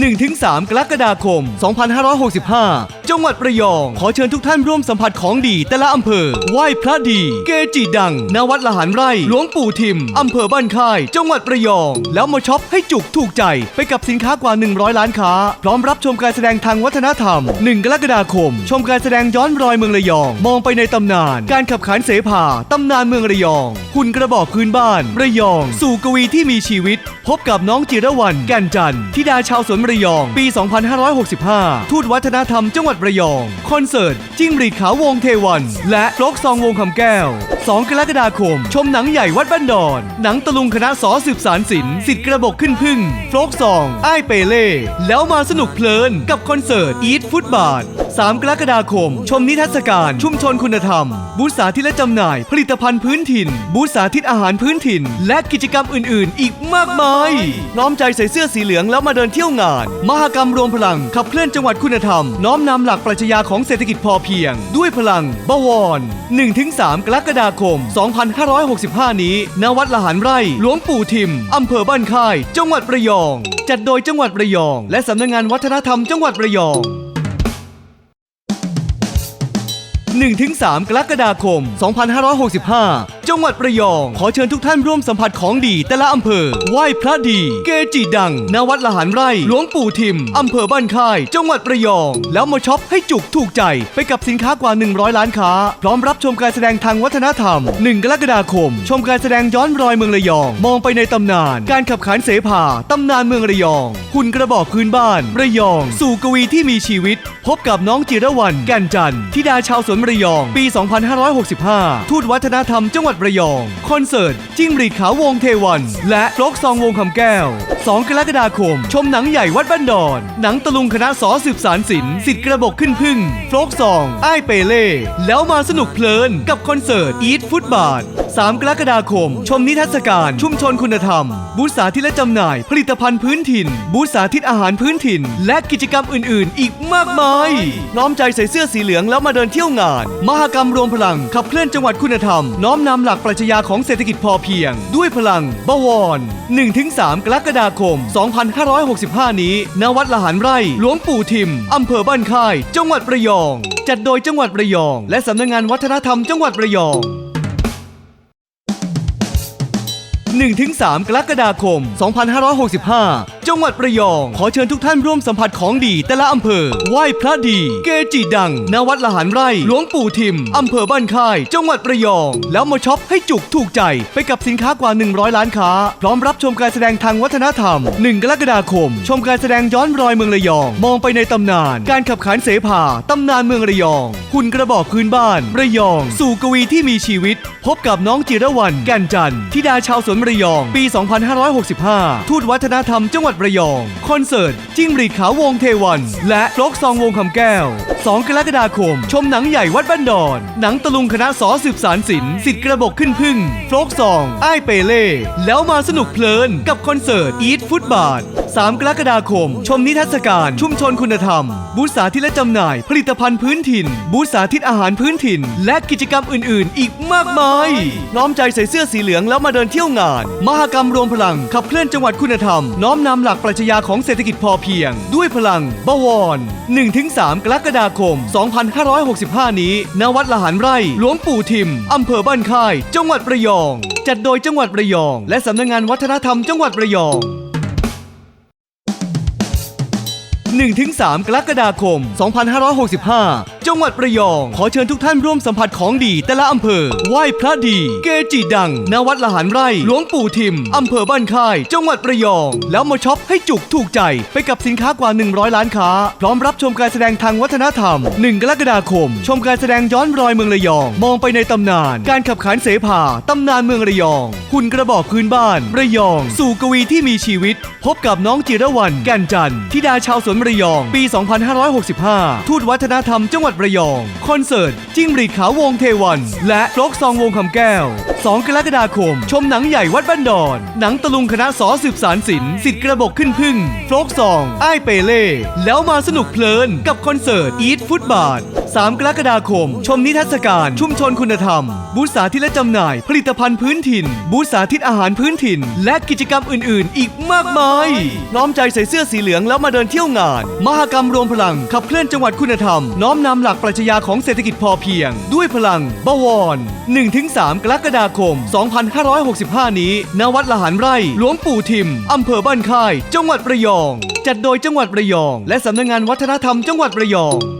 1-3 กรกฎาคม 2565 จังหวัดระยอง ขอเชิญทุกท่านร่วมสัมผัสของดีแต่ละอำเภอ ไหว้พระดี เกจิดังณวัดละหารไร่ หลวงปู่ทิม อำเภอบ้านค่าย จังหวัดระยอง แล้วมาช็อปให้จุกถูกใจ ไปกับสินค้ากว่า 100 ล้านค้า พร้อมรับชมการแสดงทางวัฒนธรรม 1 กรกฎาคม ชมการแสดงย้อนรอยเมืองระยอง มองไปในตำนาน การขับขานเสภาตำนานเมืองระยอง หุ่นกระบอกพื้นบ้าน ระยอง สู่กวีที่มีชีวิต พบกับน้องจิรวรรณแก่นจันธิดาชาวสวนระยอง ปี 2565 ทูตวัฒนธรรมจังหวัดระยอง คอนเสิร์ต จิ้งหรีดขาววงเทวัน และโฟลกซองวงคำแก้ว 2 กรกฎาคม ชมหนังใหญ่วัดบ้านดอน หนังตะลุงคณะสอสืบสารศิลป์สิทธิ์กระบอกขึ้นพึ่งโฟลกซอง อ้ายเปเล่ แล้วมาสนุกเพลินกับคอนเสิร์ตอีทฟุตบาท 3 กรกฎาคม ชมนิทรรศการชุมชนคุณธรรม บูธสาธิตและจำหน่าย ผลิตภัณฑ์พื้นถิ่น บูธสาธิตอาหารพื้นถิ่น และกิจกรรมอื่น ๆ อีกมากมายน้อมใจใส่เสื้อสีเหลืองแล้วมาเดินเที่ยวงาน มหกรรมรวมพลังขับเคลื่อนจังหวัดคุณธรรม น้อมนำหลักปรัชญาของเศรษฐกิจพอเพียง ด้วยพลังบวร 1-3 กรกฎาคม 2565 นี้ ณ วัดละหารไร่ หลวงปู่ทิม อำเภอบ้านค่าย จังหวัดระยอง จัดโดยจังหวัดระยอง และสำนักงานวัฒนธรรมจังหวัดระยอง 1-3 กรกฎาคม 2565 จังหวัดระยอง ขอเชิญทุกท่านร่วมสัมผัสของดีแต่ละอำเภอ ไหว้พระดี เกจิดังณวัดละหารไร่ หลวงปู่ทิม อำเภอบ้านค่าย จังหวัดระยอง แล้วมาช็อปให้จุกถูกใจ ไปกับสินค้ากว่า 100 ล้านค้า พร้อมรับชมการแสดงทางวัฒนธรรม 1 กรกฎาคม ชมการแสดงย้อนรอยเมืองระยอง มองไปในตำนาน การขับขานเสภาตำนานเมืองระยองหุ่นกระบอกพื้นบ้าน ระยอง สู่กวีที่มีชีวิต พบกับน้องจิรวรรณแก่นจันธิดาชาวสวนระยอง ปี 2565 ทูตวัฒนธรรมจังหวัดระยอง คอนเสิร์ต จิ้งหรีดขาววงเทวัน และโฟลกซองวงคำแก้ว 2 กรกฎาคม ชมหนังใหญ่วัดบ้านดอน หนังตะลุงคณะสอสืบสารศิลป์สิทธิ์กระบอกขึ้นพึ่งโฟลกซอง อ้ายเปเล่ แล้วมาสนุกเพลินกับคอนเสิร์ตอีทฟุตบาท 3 กรกฎาคม ชมนิทรรศการชุมชนคุณธรรม บูธสาธิตและจำหน่าย ผลิตภัณฑ์พื้นถิ่น บูธสาธิตอาหารพื้นถิ่น และกิจกรรมอื่น ๆ อีกมากมายน้อมใจใส่เสื้อสีเหลืองแล้วมาเดินเที่ยวงาน มหกรรมรวมพลัง ขับเคลื่อนจังหวัดคุณธรรม น้อมนำหลักปรัชญาของเศรษฐกิจพอเพียง ด้วยพลังบวร 1-3 กรกฎาคม 2565 นี้ ณ วัดละหารไร่ หลวงปู่ทิม อำเภอบ้านค่าย จังหวัดระยอง จัดโดยจังหวัดระยอง และสำนักงานวัฒนธรรมจังหวัดระยอง 1-3 กรกฎาคม 2565 จังหวัดระยอง ขอเชิญทุกท่านร่วมสัมผัสของดีแต่ละอำเภอ ไหว้พระดี เกจิดังณวัดละหารไร่ หลวงปู่ทิม อำเภอบ้านค่าย จังหวัดระยอง แล้วมาช็อปให้จุกถูกใจ ไปกับสินค้ากว่า 100 ล้านค้า พร้อมรับชมการแสดงทางวัฒนธรรม 1 กรกฎาคม ชมการแสดงย้อนรอยเมืองระยอง มองไปในตำนาน การขับขานเสภาตำนานเมืองระยองหุ่นกระบอกพื้นบ้าน ระยอง สู่กวีที่มีชีวิต พบกับน้องจิรวรรณแก่นจันธิดาชาวสวนระยอง ปี 2565 ทูตวัฒนธรรมจังหวัดระยอง คอนเสิร์ตจิ้งหรีดขาววงเทวัน และฟลกซองวงคำแก้ว2 กรกฎาคม ชมหนังใหญ่วัดบ้านดอน หนังตะลุงคณะสอสืบสารศิลป์สิทธิ์กระบอกขึ้นพึ่งโฟลกซองไอ้เปเล่แล้วมาสนุกเพลินกับคอนเสิร์ตอีทฟุตบาท 3 กรกฎาคม ชมนิทรรศการชุมชนคุณธรรม บูธสาธิตและจำหน่าย ผลิตภัณฑ์พื้นถิ่น บูธสาธิตอาหารพื้นถิ่น และกิจกรรมอื่น ๆ อีกมากมายน้อมใจใส่เสื้อสีเหลืองแล้วมาเดินเที่ยวงาน มหกรรมรวมพลัง ขับเคลื่อนจังหวัดคุณธรรม น้อมนำหลักปรัชญาของเศรษฐกิจพอเพียง ด้วยพลังบวร 1-3 กรกฎาคม 2565 นี้ ณ วัดละหานไร่ หลวงปู่ทิม อำเภอบ้านค่าย จังหวัดระยอง จัดโดยจังหวัดระยอง และสำนักงานวัฒนธรรมจังหวัดระยอง 1-3 กรกฎาคม 2565 จังหวัดระยอง ขอเชิญทุกท่านร่วมสัมผัสของดี แต่ละอำเภอ ไหว้พระดี เกจิดังณวัดละหารไร่ หลวงปู่ทิม อำเภอบ้านค่าย จังหวัดระยอง แล้วมาช็อปให้จุกถูกใจ ไปกับสินค้ากว่า 100 ล้านค้า พร้อมรับชมการแสดงทางวัฒนธรรม 1 กรกฎาคม ชมการแสดงย้อนรอยเมืองระยอง มองไปในตำนาน การขับขานเสภาตำนานเมืองระยองหุ่นกระบอกพื้นบ้าน ระยอง สู่กวีที่มีชีวิต พบกับน้องจิรวรรณแก่นจันธิดาชาวสวนระยอง ปี 2565 ทูตวัฒนธรรมจังหวัดระยอง คอนเสิร์ตจิ้งหรีดขาววงเทวัน และฟลกซองวงคำแก้ว2 กรกฎาคม ชมหนังใหญ่วัดบ้านดอน หนังตะลุงคณะสอสืบสารศิลป์สิทธิ์กระบอกขึ้นพึ่งโฟลกซองอ้ายเปเล่แล้วมาสนุกเพลินกับคอนเสิร์ตอีทฟุตบาท 3 กรกฎาคม ชมนิทรรศการชุมชนคุณธรรม บูธสาธิตและจำหน่าย ผลิตภัณฑ์พื้นถิ่น บูธสาธิตอาหารพื้นถิ่น และกิจกรรมอื่น ๆ อีกมากมายน้อมใจใส่เสื้อสีเหลืองแล้วมาเดินเที่ยวงาน มหกรรมรวมพลัง ขับเคลื่อนจังหวัดคุณธรรม น้อมนำหลักปรัชญาของเศรษฐกิจพอเพียง ด้วยพลังบวร 1-3 กรกฎาคม 2565 นี้ ณ วัดละหานไร่ หลวงปู่ทิม อำเภอบ้านค่าย จังหวัดระยอง จัดโดยจังหวัดระยอง และสำนักงานวัฒนธรรมจังหวัดระยอง